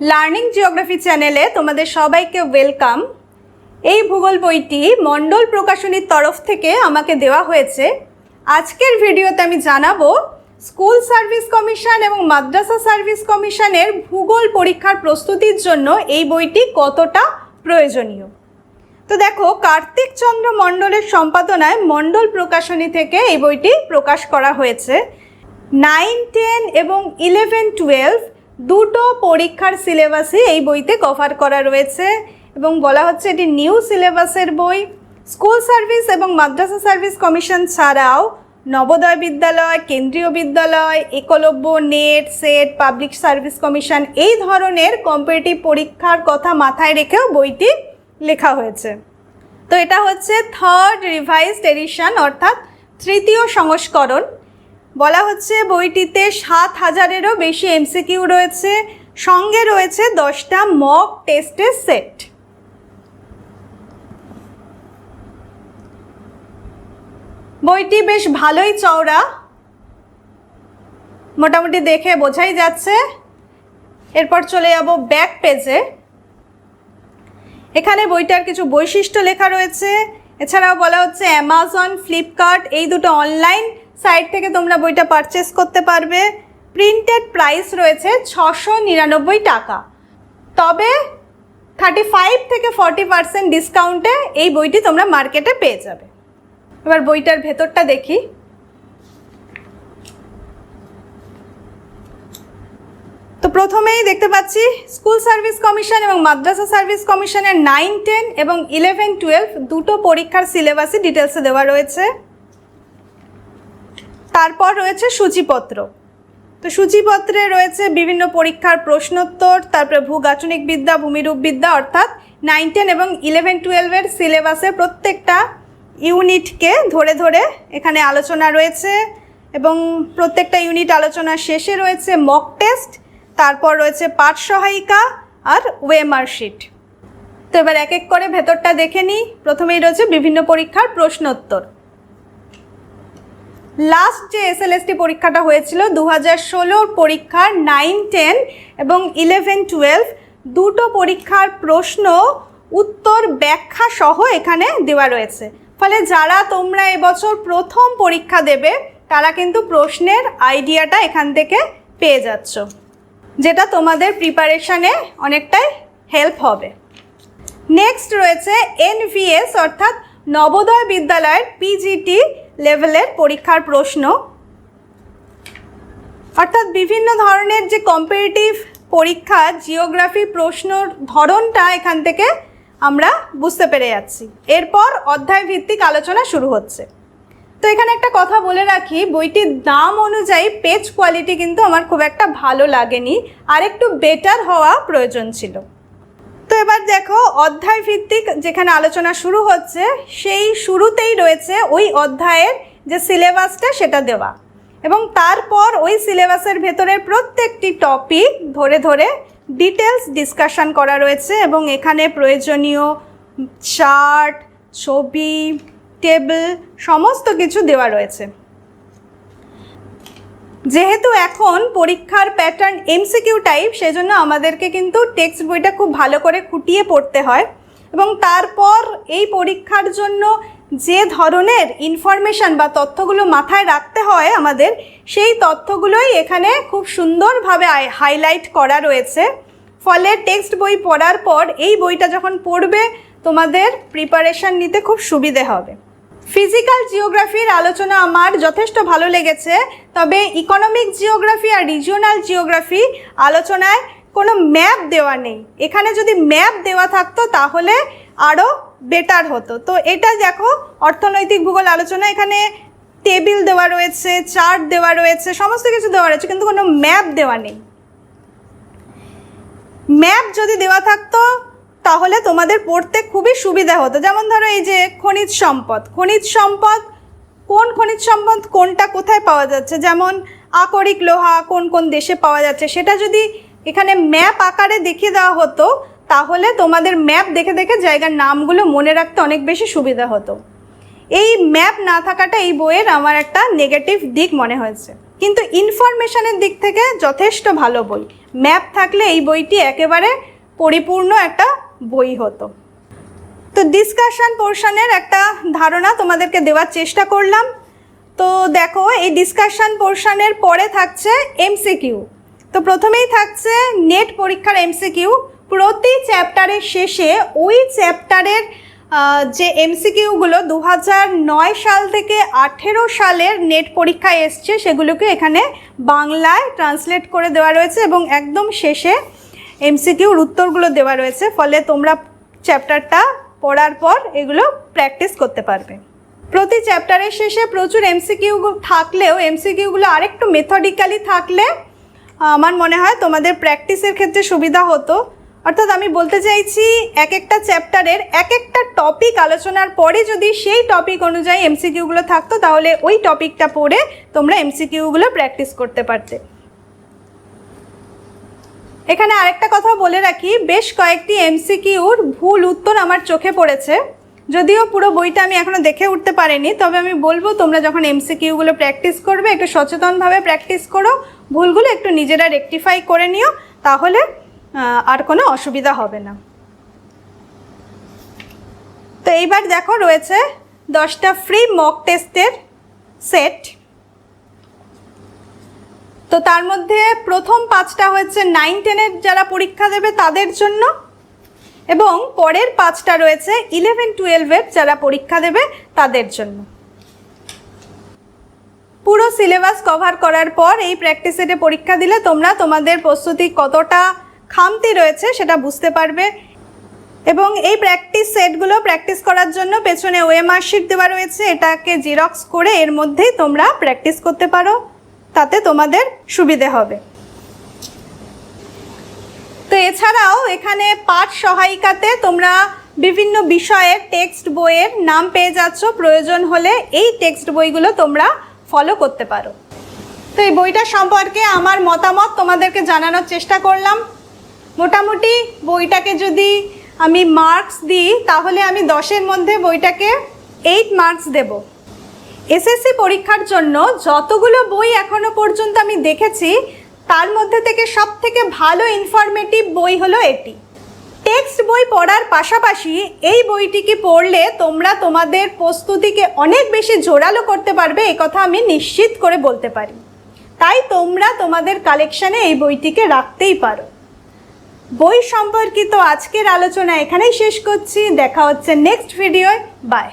Learning geography চ্যানেলে তোমাদের সবাইকে ওয়েলকাম এই ভূগোল বইটি মণ্ডল প্রকাশনীর তরফ থেকে আমাকে দেওয়া হয়েছে। আজকের ভিডিওতে আমি জানাব, স্কুল সার্ভিস কমিশন এবং মাদ্রাসা সার্ভিস কমিশনের ভূগোল পরীক্ষার প্রস্তুতির জন্য এই বইটি কতটা প্রয়োজনীয়। তো দেখো, কার্তিক চন্দ্র মণ্ডলের সম্পাদনায় মণ্ডল প্রকাশনী থেকে এই বইটি প্রকাশ করা হয়েছে। নাইন টেন এবং ইলেভেন টুয়েলভ দুটো পরীক্ষার সিলেবাসই এই বইতে কভার করা রয়েছে এবং বলা হচ্ছে এটি নিউ সিলেবাসের বই। স্কুল সার্ভিস এবং মাদ্রাসা সার্ভিস কমিশন ছাড়াও Navodaya Vidyalaya, Kendriya Vidyalaya, Eklavya, NET, SET, public service commission এই ধরনের কম্পিটিটিভ পরীক্ষার কথা মাথায় রেখেও বইটি লেখা হয়েছে। তো এটা হচ্ছে থার্ড রিভাইজড এডিশন অর্থাৎ তৃতীয় সংস্করণ বলা হচ্ছে বইটিতে সাত হাজারেরও বেশি এমসিকিউ রয়েছে। সঙ্গে রয়েছে দশটা মক টেস্টের সেট। বইটি বেশ ভালোই চওড়া। মোটামুটি দেখে বোঝাই যাচ্ছে। এরপর চলে যাব ব্যাক পেজে। এখানে বইটার কিছু বৈশিষ্ট্য লেখা রয়েছে। এছাড়াও বলা হচ্ছে অ্যামাজন, ফ্লিপকার্ট এই দুটো অনলাইন সাইট থেকে তোমরা বইটা পারচেস করতে পারবে। প্রিন্টেড প্রাইস রয়েছে ছশো নিরানব্বই টাকা। তবে থার্টি ফাইভ থেকে ফর্টি পার্সেন্ট ডিসকাউন্টে এই বইটি তোমরা মার্কেটে পেয়ে যাবে। এবার বইটার ভেতরটা দেখি। তো প্রথমেই দেখতে পাচ্ছি স্কুল সার্ভিস কমিশন এবং মাদ্রাসা সার্ভিস কমিশনের নাইন টেন এবং ইলেভেন টুয়েলভ দুটো পরীক্ষার সিলেবাসই ডিটেলসে দেওয়া রয়েছে। তারপর রয়েছে সূচিপত্র। তো সূচিপত্রে রয়েছে বিভিন্ন পরীক্ষার প্রশ্নোত্তর, তারপরে ভূগাঠনিক বিদ্যা, ভূমিরূপ বিদ্যা, অর্থাৎ নাইন টেন এবং ইলেভেন টুয়েলভের সিলেবাসে প্রত্যেকটা ইউনিটকে ধরে ধরে এখানে আলোচনা রয়েছে এবং প্রত্যেকটা ইউনিট আলোচনার শেষে রয়েছে মক টেস্ট তারপর রয়েছে পাঠ সহায়িকা আর ওয়েমার শিট তো এবার এক এক করে ভেতরটা দেখে নিই। প্রথমেই রয়েছে বিভিন্ন পরীক্ষার প্রশ্নোত্তর। লাস্ট যে এস এল এসএলএসটি পরীক্ষাটা হয়েছিল দু হাজার ষোলোর পরীক্ষার নাইন টেন এবং ইলেভেন টুয়েলভ দুটো পরীক্ষার প্রশ্ন উত্তর ব্যাখ্যা সহ এখানে দেওয়া রয়েছে। ফলে যারা তোমরা এবছর প্রথম পরীক্ষা দেবে, তারা কিন্তু প্রশ্নের আইডিয়াটা এখান থেকে পেয়ে যাচ্ছ। যেটা তোমাদের প্রিপারেশানে অনেকটাই হেল্প হবে। নেক্সট রয়েছে এনভিএস অর্থাৎ নবোদয় বিদ্যালয়ের পিজিটি লেভেলের পরীক্ষার প্রশ্ন। অর্থাৎ বিভিন্ন ধরনের যে কম্পিটিটিভ পরীক্ষা জিওগ্রাফি প্রশ্নর ধরনটা এখান থেকে আমরা বুঝতে পেরে যাচ্ছি। এরপর অধ্যায় ভিত্তিক আলোচনা শুরু হচ্ছে। তো এখানে একটা কথা বলে রাখি, বইটির দাম অনুযায়ী পেজ কোয়ালিটি কিন্তু আমার খুব একটা ভালো লাগেনি। আর একটু বেটার হওয়া প্রয়োজন ছিল। এবার দেখো অধ্যায় ভিত্তিক যেখানে আলোচনা শুরু হচ্ছে, সেই শুরুতেই রয়েছে ওই অধ্যায়ের যে সিলেবাসটা সেটা দেওয়া। এবং তারপর ওই সিলেবাসের ভেতরের প্রত্যেকটি টপিক ধরে ধরে ডিটেলস ডিসকাশন করা রয়েছে এবং এখানে প্রয়োজনীয় চার্ট, ছবি, টেবিল, সমস্ত কিছু দেওয়া রয়েছে। যেহেতু এখন পরীক্ষার প্যাটার্ন এমসিকিউ টাইপ সেজন্য আমাদেরকে কিন্তু টেক্সট বইটা খুব ভালো করে খুঁটিয়ে পড়তে হয়। এবং তারপর এই পরীক্ষার জন্য যে ধরনের ইনফরমেশান বা তথ্যগুলো মাথায় রাখতে হয় আমাদের, সেই তথ্যগুলোই এখানে খুব সুন্দরভাবে হাইলাইট করা রয়েছে। ফলে টেক্সট বই পড়ার পর এই বইটা যখন পড়বে, তোমাদের প্রিপারেশান নিতে খুব সুবিধে হবে। ফিজিক্যাল জিওগ্রাফির আলোচনা আমার যথেষ্ট ভালো লেগেছে, তবে ইকোনমিক জিওগ্রাফি আর রিজিওনাল জিওগ্রাফি আলোচনায় কোনো ম্যাপ দেওয়া নেই। এখানে যদি ম্যাপ দেওয়া থাকতো তাহলে আরও বেটার হতো। তো এটা দেখো, অর্থনৈতিক ভূগোল আলোচনা, এখানে টেবিল দেওয়া রয়েছে চার্ট দেওয়া রয়েছে, সমস্ত কিছু দেওয়া রয়েছে, কিন্তু কোনো ম্যাপ দেওয়া নেই। ম্যাপ যদি দেওয়া থাকতো তাহলে তোমাদের পড়তে খুবই সুবিধা হতো। যেমন ধরো এই যে খনিজ সম্পদ। খনিজ সম্পদ, কোন খনিজ সম্পদ, কোনটা কোথায় পাওয়া যাচ্ছে? যেমন আকরিক লোহা কোন কোন দেশে পাওয়া যাচ্ছে? সেটা যদি এখানে ম্যাপ আকারে দেখিয়ে দেওয়া হতো, তাহলে তোমাদের ম্যাপ দেখে দেখে জায়গার নামগুলো মনে রাখতে অনেক বেশি সুবিধা হতো। এই ম্যাপ না থাকাটা এই বইয়ের আমার একটা নেগেটিভ দিক মনে হয়েছে। কিন্তু ইনফরমেশনের দিক থেকে যথেষ্ট ভালো বই। ম্যাপ থাকলে এই বইটি একেবারে পরিপূর্ণ একটা বই হতো। তো ডিসকাশন পোর্শনের একটা ধারণা তোমাদেরকে দেওয়ার চেষ্টা করলাম। তো দেখো, এই ডিসকাশন পোর্শনের পরে থাকছে এমসিকিউ তো প্রথমেই থাকছে নেট পরীক্ষার এমসিকিউ প্রতি চ্যাপ্টারের শেষে ওই চ্যাপ্টারের যে এমসিকিউগুলো দু হাজার নয় সাল থেকে আঠেরো সালের নেট পরীক্ষায় এসছে, সেগুলোকে এখানে বাংলায় ট্রান্সলেট করে দেওয়া রয়েছে এবং একদম শেষে এমসিকিউর উত্তরগুলো দেওয়া রয়েছে, ফলে তোমরা চ্যাপ্টারটা পড়ার পর এগুলো প্র্যাকটিস করতে পারবে। প্রতি চ্যাপ্টারের শেষে প্রচুর এমসিকিউ থাকলেও এমসিকিউগুলো আরেকটু মেথডিক্যালি থাকলে, আমার মনে হয় তোমাদের প্র্যাকটিসের ক্ষেত্রে সুবিধা হতো। অর্থাৎ আমি বলতে চাইছি এক একটা চ্যাপ্টারের এক একটা টপিক আলোচনার পরে যদি সেই টপিক অনুযায়ী এমসিকিউগুলো থাকতো, তাহলে ওই টপিকটা পড়ে তোমরা এমসিকিউগুলো প্র্যাকটিস করতে পারতে। এখানে আরেকটা কথা বলে রাখি, বেশ কয়েকটি এমসিকিউর ভুল উত্তর আমার চোখে পড়েছে। যদিও পুরো বইটা আমি এখনও দেখে উঠতে পারিনি, তবে আমি বলব তোমরা যখন এমসিকিউগুলো প্র্যাকটিস করবে, একটু সচেতনভাবে প্র্যাকটিস করো, ভুলগুলো একটু নিজেরা রেকটিফাই করে নিও, তাহলে আর কোনো অসুবিধা হবে না। তো এইবার দেখো রয়েছে দশটা ফ্রি মক টেস্টের সেট তো তার মধ্যে প্রথম পাঁচটা হচ্ছে নাইন টেনের যারা পরীক্ষা দেবে তাদের জন্য। এবং পরের পাঁচটা রয়েছে ইলেভেন টুয়েলভের যারা পরীক্ষা দেবে তাদের জন্য। পুরো সিলেবাস কভার করার পর এই প্র্যাকটিস সেটে পরীক্ষা দিলে তোমরা তোমাদের প্রস্তুতি কতটা খামতি রয়েছে সেটা বুঝতে পারবে। এবং এই প্র্যাকটিস সেটগুলো প্র্যাকটিস করার জন্য পেছনে ওএমআর শিট দেওয়া রয়েছে, এটাকে জিরক্স করে এর মধ্যেই তোমরা প্র্যাকটিস করতে পারো। তাতে তোমাদের সুবিধে হবে। তো এছাড়াও এখানে পাঠ সহায়িকাতে তোমরা বিভিন্ন বিষয়ের টেক্সট বইয়ের নাম পেয়ে যাচ্ছ। প্রয়োজন হলে এই টেক্সট বইগুলো তোমরা ফলো করতে পারো। তো এই বইটা সম্পর্কে আমার মতামত তোমাদেরকে জানানোর চেষ্টা করলাম। মোটামুটি বইটাকে যদি আমি মার্কস দিই, তাহলে আমি দশের মধ্যে বইটাকে এইট মার্কস দেব। এসএসসি পরীক্ষার জন্য যতগুলো বই এখনও পর্যন্ত আমি দেখেছি, তার মধ্যে থেকে সব থেকে ভালো ইনফরমেটিভ বই হলো এটি। টেক্সট বই পড়ার পাশাপাশি এই বইটিকে পড়লে তোমরা তোমাদের প্রস্তুতিকে অনেক বেশি জোরালো করতে পারবে কথা আমি নিশ্চিত করে বলতে পারি। তাই তোমরা তোমাদের কালেকশানে এই বইটিকে রাখতেই পারো। বই সম্পর্কিত আজকের আলোচনা এখানেই শেষ করছি, দেখা হচ্ছে নেক্সট ভিডিওয় বাই